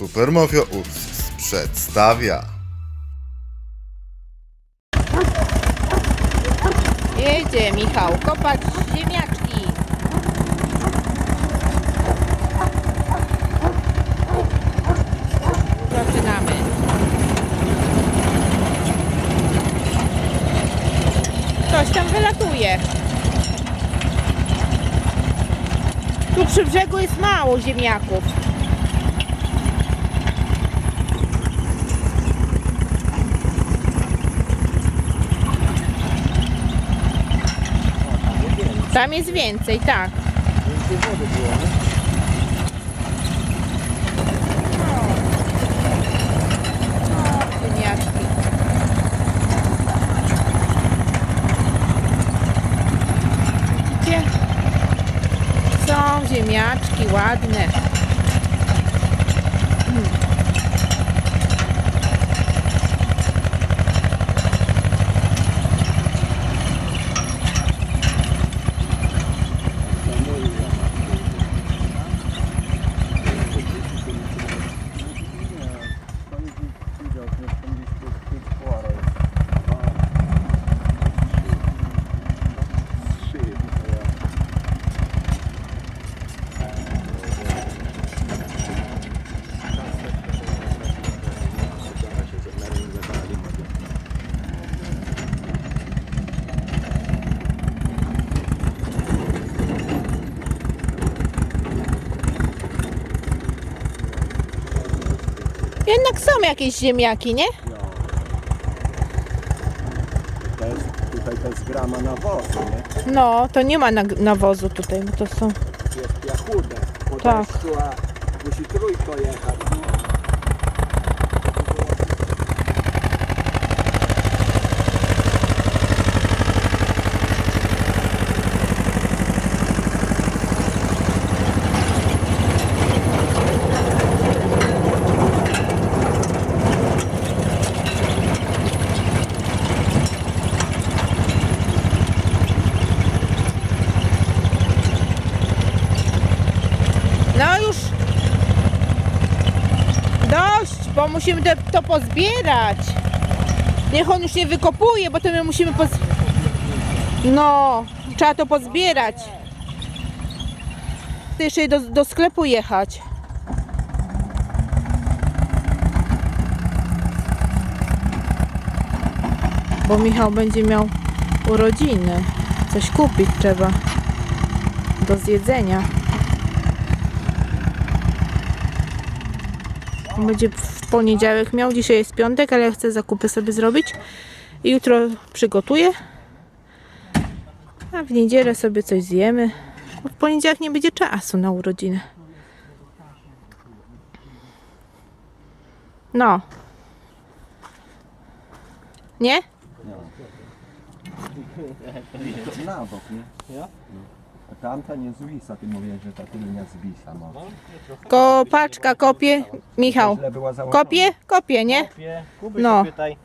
Supermafia Ups przedstawia. Jedzie Michał, kopać ziemniaczki. Zaczynamy. Coś tam wylatuje. Tu przy brzegu jest mało ziemniaków. Tam jest więcej, tak. O, ziemniaczki. Gdzie? Są ziemniaczki ładne. Jednak są jakieś ziemniaki, nie? Jest, tutaj jest grama nawozu, nie? No, to nie ma nag- nawozu tutaj, bo to są. Jest. Po Tak. deszczu, a musi trójko jechać. No już. Dość, bo musimy to, to pozbierać. Niech on już nie wykopuje, bo to my musimy poz... No, trzeba to pozbierać. Jeszcze do, do sklepu jechać. Bo Michał będzie miał urodziny. Coś kupić trzeba do zjedzenia. Będzie poniedziałek miał, dzisiaj jest piątek, ale chcę zakupy sobie zrobić. Jutro przygotuję. A w niedzielę sobie coś zjemy. Bo w poniedziałek nie będzie czasu na urodziny. No. Nie? Na bok, nie? Ja? A tamta nie zwisa, ty mówisz, że ta tylnia zwisa. No. Kopaczka kopie. Michał. Źle była założona. Kopie? Kopie, nie? Kuby No. się pytaj.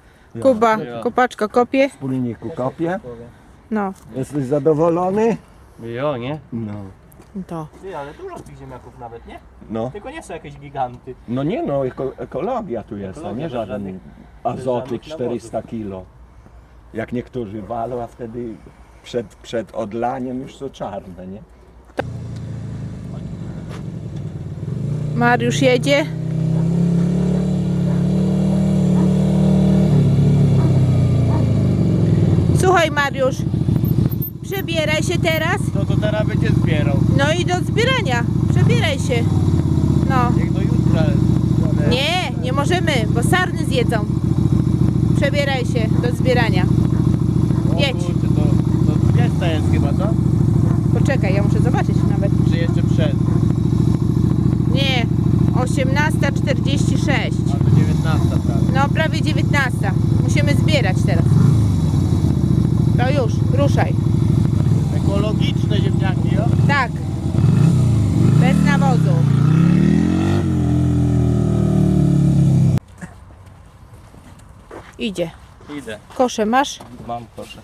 Kuba, kopaczka kopie. W pulniku kopie. No. Jesteś zadowolony? Jo, nie? No. To. Ty, ale dużo tych ziemniaków nawet, nie? No, Tylko nie są jakieś giganty. no nie no, eko, ekologia tu jest, a Ekologia, nie bez żaden żadnych- azotyk bez żadnych 400 kilo. Jak niektórzy walą, a wtedy przed, przed odlaniem już są czarne, nie? Mariusz jedzie. Słuchaj Mariusz, przebieraj się teraz. To to teraz będzie zbierał. No i do zbierania. Przebieraj się. No. Jak do jutra. ale- Nie, nie możemy, bo sarny zjedzą. Przebieraj się do zbierania. Jedź. Kurczę, to, to 20 jest chyba, co? Poczekaj, ja muszę zobaczyć nawet. Czy jeszcze przed? Nie, 18.46. A to 19 prawie. No prawie 19. Musimy zbierać teraz. To już, ruszaj. Ekologiczne ziemniaki, jo? Tak. Bez nawozu. Idzie. Idę. Kosze masz? Mam koszę.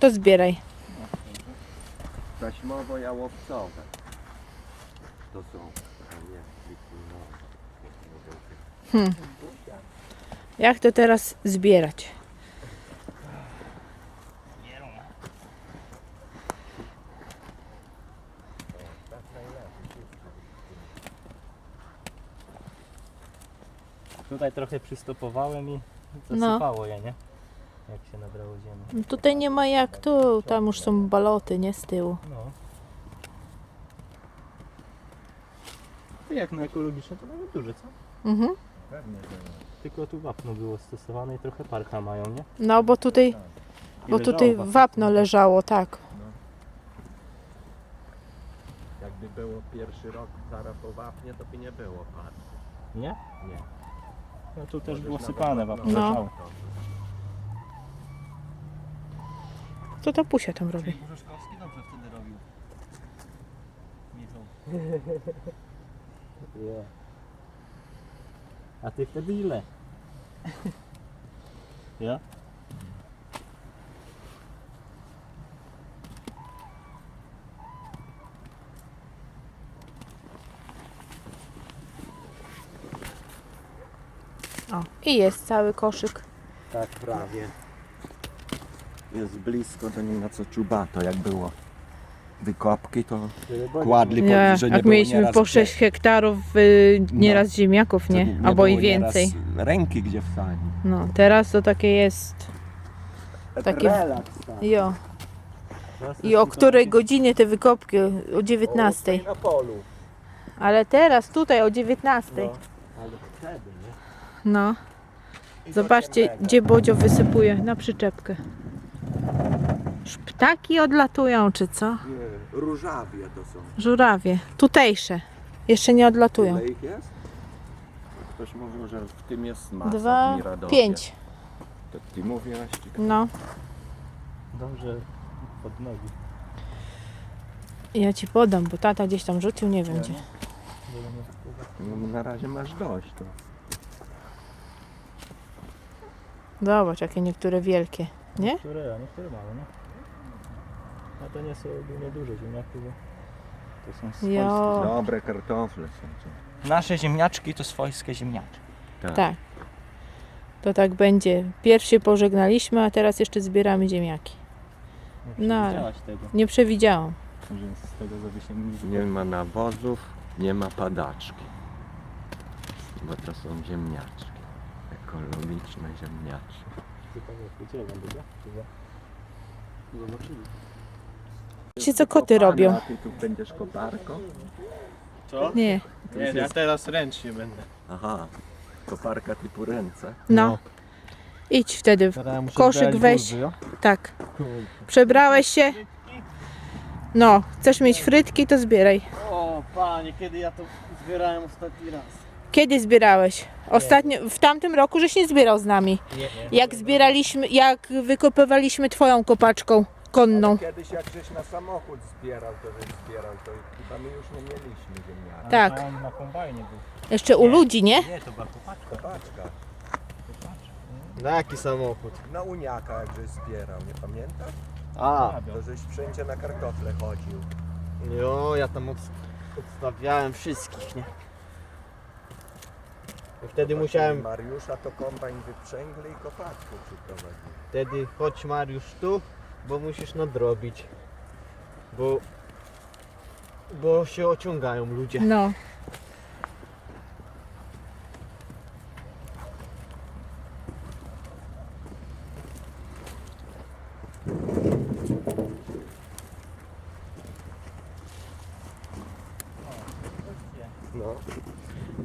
To zbieraj. Taśmowo-jałowcowe. To są. a nie, likwinowe. Jak to teraz zbierać? Tutaj trochę przystopowałem i No. zasypało je, nie? Jak się nabrało ziemi. No Tutaj nie ma jak tu, tam już są baloty, nie z tyłu. No. To jak na ekologiczne to nawet duże, co? Mhm. Tylko tu wapno było stosowane i trochę parcha mają, nie? No bo tutaj, I bo leżało tutaj wapno. wapno leżało, tak. Jakby było pierwszy rok zaraz po wapnie, to by nie było par. Nie? Nie. No tu też Możesz było sypane wapno wapno No. leżało. Co ta pusia tam robi? Dobrze wtedy robił. Michał. A ty wtedy ile? Ja? O, i jest cały koszyk. Tak, prawie. Jest blisko, to nie ma co czubato, jak było. Wykopki to kładli, Nie, po, że nie jak było mieliśmy po gdzie. 6 hektarów, y, nieraz ziemniaków, To nie? Albo i więcej. Ręki gdzie wsadzić. No, teraz to takie jest. Takie- Relaks, tak. Jo. I o której godzinie te wykopki? O 19. O, na polu. Ale teraz tutaj o 19. No, ale wtedy, nie? No. Zobaczcie, gdzie Bodzio wysypuje na przyczepkę. Już ptaki odlatują, czy co? Nie, różawie to są. Żurawie. Tutejsze. Jeszcze nie odlatują. Ile ich jest? Ktoś mówił, że w tym jest masa Dwa, w Miradowie. pięć. To ty mówiłaś? Czy... No. Dobrze pod nogi. Ja ci podam, bo tata gdzieś tam rzucił, nie wiem gdzie. No, na razie masz dość. To. Zobacz, jakie niektóre wielkie. Nie? Niektóre, a niektóre małe, no. A to nie są ogólnie duże ziemniaki, bo to są swojskie. Jo. Dobre kartofle są. to. Nasze ziemniaczki to swojskie ziemniaczki. Tak. To tak będzie. Pierw się pożegnaliśmy, a teraz jeszcze zbieramy ziemniaki. Nie No, ale- tego, Nie przewidziałam. że z tego żeby się nic Nie ma nawozów, nie ma padaczki. Bo to są ziemniaczki. Ekologiczne ziemniaczki. Zobaczyli. Wiecie co koty robią? Ty tu będziesz koparką? Co? Nie. Nie, ja teraz ręcznie będę. Aha. Koparka typu ręce. No. Idź wtedy. Teraz muszę Koszyk zbierać weź. jo? Tak. Przebrałeś się? No. Chcesz mieć frytki, to zbieraj. O panie, kiedy ja to zbierałem ostatni raz? Kiedy zbierałeś? Ostatnio, w tamtym roku żeś nie zbierał z nami. Jak zbieraliśmy, jak wykopywaliśmy twoją kopaczką konną. Kiedyś jak żeś na samochód zbierał, to żeś zbierał, to chyba my już nie mieliśmy ziemniaczki. Tak. To on na kombajnie był. Jeszcze u ludzi, nie? Nie, to była kopaczka. Kopaczka. Na jaki samochód? Na uniaka jak żeś zbierał, nie pamiętasz? A, To żeś wszędzie na kartofle chodził. jo, ja tam od, odstawiałem wszystkich, nie? I wtedy musiałem, Mariusza to kombajn wyprzęgli i kopaczkę przyprowadził. wtedy chodź Mariusz tu, bo musisz nadrobić. Bo, bo się ociągają ludzie. No. No.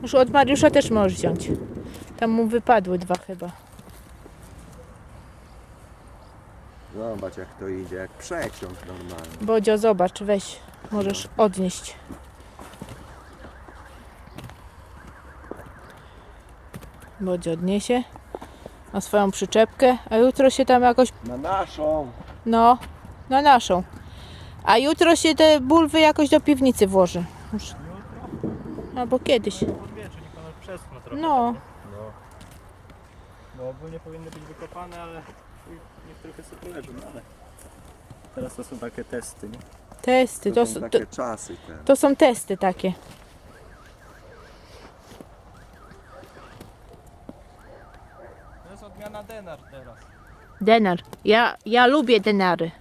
Już od Mariusza też możesz wziąć. Tam mu wypadły dwa chyba. Zobacz jak to idzie, jak przeciąg normalny. Bodzio, zobacz, weź. Możesz odnieść. Bodzio odniesie na swoją przyczepkę, a jutro się tam jakoś, Na naszą! no, na naszą. A jutro się te bulwy jakoś do piwnicy włoży. Już. Albo kiedyś. Od wieczu, niech one przeschną trochę. No. tak, nie? Bo ogólnie powinny być wykopane, ale niech trochę sobie poleżą, no ale teraz to są takie testy, nie? Testy, to, są to, takie czasy te. to są testy takie. Ja na denar teraz. Denar. Ja, ja lubię denary.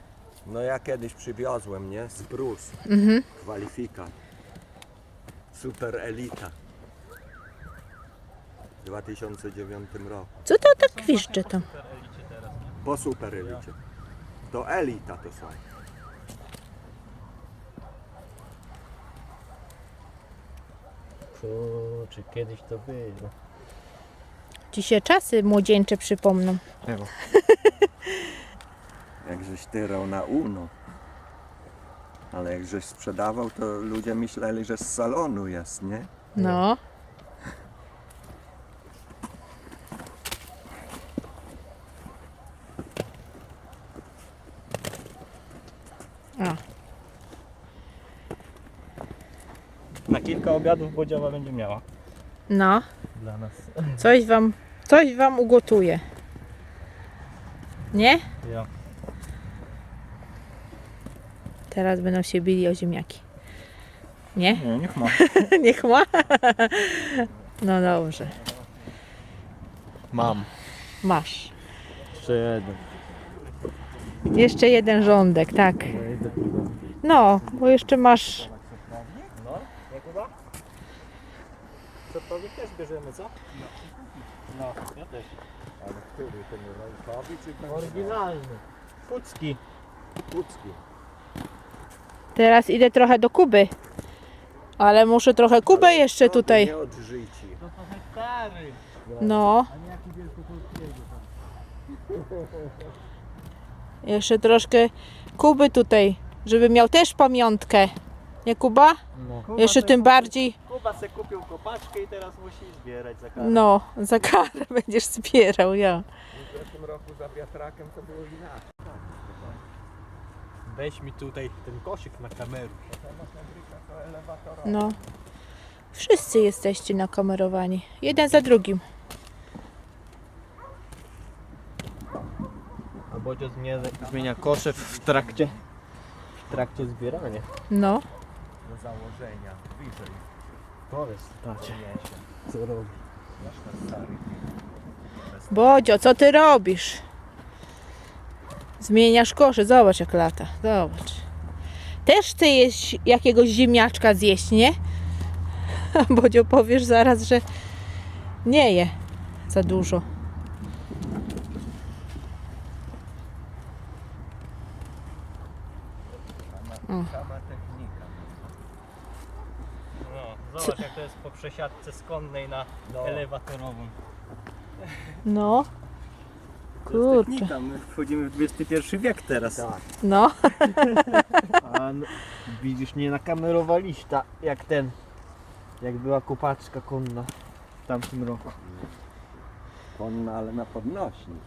No ja kiedyś przywiozłem, nie? Z Brus. Mhm. Kwalifikat. Super elita. W 2009 roku. Co to tak kwiszcze to? Po super elicie. To elita to są. Kurczę, kiedyś to było. Ci się czasy młodzieńcze przypomną. Jak żeś tyrał na Uno. Ale jak żeś sprzedawał, to ludzie myśleli, że z salonu jest, nie? No. Kilka obiadów Bodziowa będzie miała. no. Dla nas. Coś wam, coś wam ugotuje. Nie? Ja. Teraz będą się bili o ziemniaki. Nie? Nie, niech ma. Niech ma. No dobrze. Mam. Masz. Jeszcze jeden. Jeszcze jeden rządek, tak. No, bo jeszcze masz. Czerwcowi też bierzemy, co? No, ja też. Ale który ten rękawi czy ten Oryginalny. Pucki. Pucki? Teraz idę trochę do Kuby. Ale muszę trochę Kubę jeszcze tutaj. Nie odżyci. To to hektary. No. Jeszcze troszkę Kuby tutaj, żeby miał też pamiątkę. Nie Kuba? No. Jeszcze tym bardziej, Kuba se kupił kopaczkę i teraz musi zbierać za karę. no, za karę będziesz zbierał, ja. W zeszłym roku za wiatrakiem to było inaczej. Weź mi tutaj ten koszyk na kamerę. No. Wszyscy jesteście nakamerowani. Jeden za drugim. A Bodzio zmienia, zmienia kosze w trakcie w trakcie zbierania. No. Do założenia, wyżej. Powiedz tacie, co robi. Bodzio, co ty robisz? Zmieniasz kosze, zobacz jak lata, zobacz. Też chcę jeść jakiegoś ziemniaczka zjeść, nie? Bodzio powiesz zaraz, że nie je za dużo. Sama technika. No, zobacz jak to przesiadce z konnej na elewatorową. No. To jest Kurczę. technika, my wchodzimy w XXI wiek teraz. Tak. No. A widzisz, nie nakamerowaliście ta, jak ten, jak była kopaczka konna w tamtym roku. Konna, ale na podnośnik.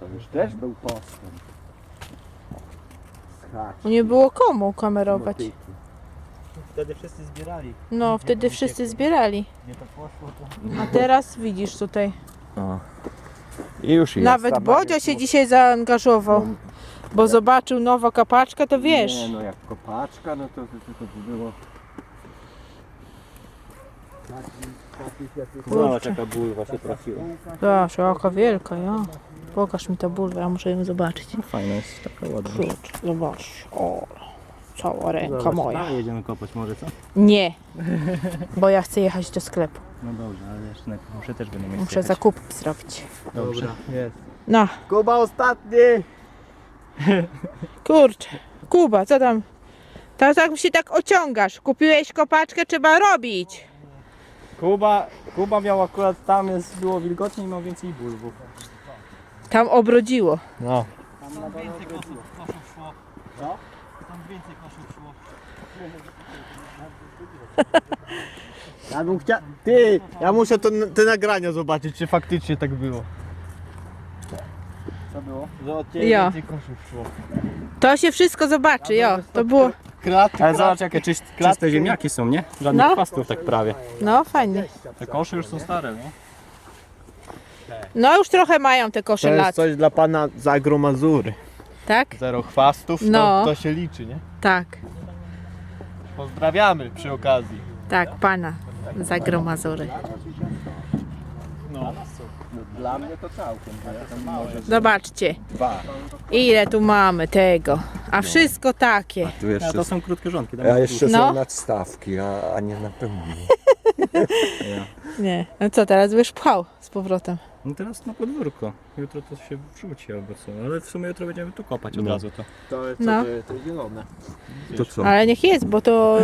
To już też był postęp. Schacz. Nie było komu kamerować. motyki. Wtedy wszyscy zbierali. No, wtedy wszyscy zbierali. Nie to poszło, to... A teraz widzisz tutaj. I już jest. Nawet Bodzio się dzisiaj zaangażował. Bo zobaczył nową kapaczkę, to wiesz. Nie no, jak kopaczka, no to, to, to, było... Zobacz jaka bulwa się trafiła. Zobacz, jaka wielka, ja. Pokaż mi tę bulwę, ja muszę ją zobaczyć. Fajna jest taka ładna. Zobacz. O, cała ręka Zobacz, moja. dalej jedziemy kopać może co? Nie, bo ja chcę jechać do sklepu. No dobrze, ale jeszcze najpierw muszę też będę mieć Muszę zakup zrobić. Dobrze. jest. No, Kuba ostatni! kurczę. Kuba, co tam? To tak się tak ociągasz. Kupiłeś kopaczkę, trzeba robić. Kuba, Kuba miał akurat tam jest, było wilgotnie i miał więcej bulwów. Tam obrodziło. No. Tam więcej koszów szło. Co? Więcej koszów szło. Ja bym chciał... Ty! Ja muszę to, te nagrania zobaczyć, czy faktycznie tak było. Co było? Że od ciebie Ja. więcej koszów szło. To się wszystko zobaczy, jo. To było, Krat, Ale zobacz jakie czyst, czyste ziemniaki są, nie? Żadnych No. tak prawie. no fajnie. Te kosze już są stare, no. No już trochę mają te To kosze jest lat, coś dla pana z agromazury. Tak? Zero chwastów, No. to, to się liczy, nie? Tak, Pozdrawiamy przy okazji. tak, pana z Agromazury. No. Dla mnie to całkiem, bo ja tam może Zobaczcie, dwa. ile tu mamy tego. A wszystko takie. Tu A jeszcze, to są krótkie rządki. tam a jest jeszcze No. są nadstawki, a, a nie na pełni. Nie. No co, teraz byś pchał z powrotem. No teraz na podwórko. Jutro to się wrzuci albo co. Ale w sumie jutro będziemy tu kopać od No. razu to. To jest No. to, to zielone. To co? Ale niech jest, bo to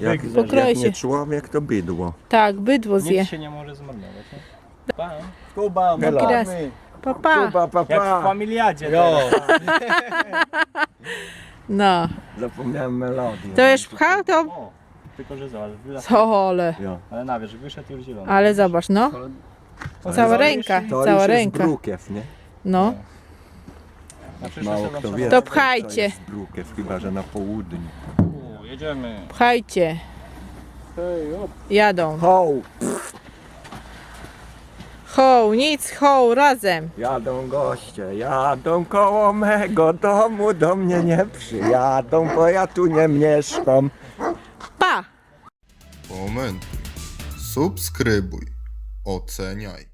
Jak, jak się. nie człowiek, to bydło. tak, bydło zje. Nic się nie może zmarnować. Nie? Pa. Kuba. Raz. Papa. Kuba, Jak w familiadzie. Jo. No. Zapomniałem melodię. To już pchał, to... O, tylko że zobacz, Sole. Jo. ale na wierzch wyszedł już zielony. Ale zobacz, no. Cała ręka, To cała już ręka. jest brukiew, nie? No. Na przyszły Mało kto wie. To co pchajcie. jest brukiew, chyba że na południu. U, Jedziemy. Pchajcie. Jadą. Ho! Ho, nic, ho, razem. Jadą goście, jadą koło mego domu, do mnie nie przyjadą, bo ja tu nie mieszkam. Pa! Komentuj, subskrybuj, oceniaj.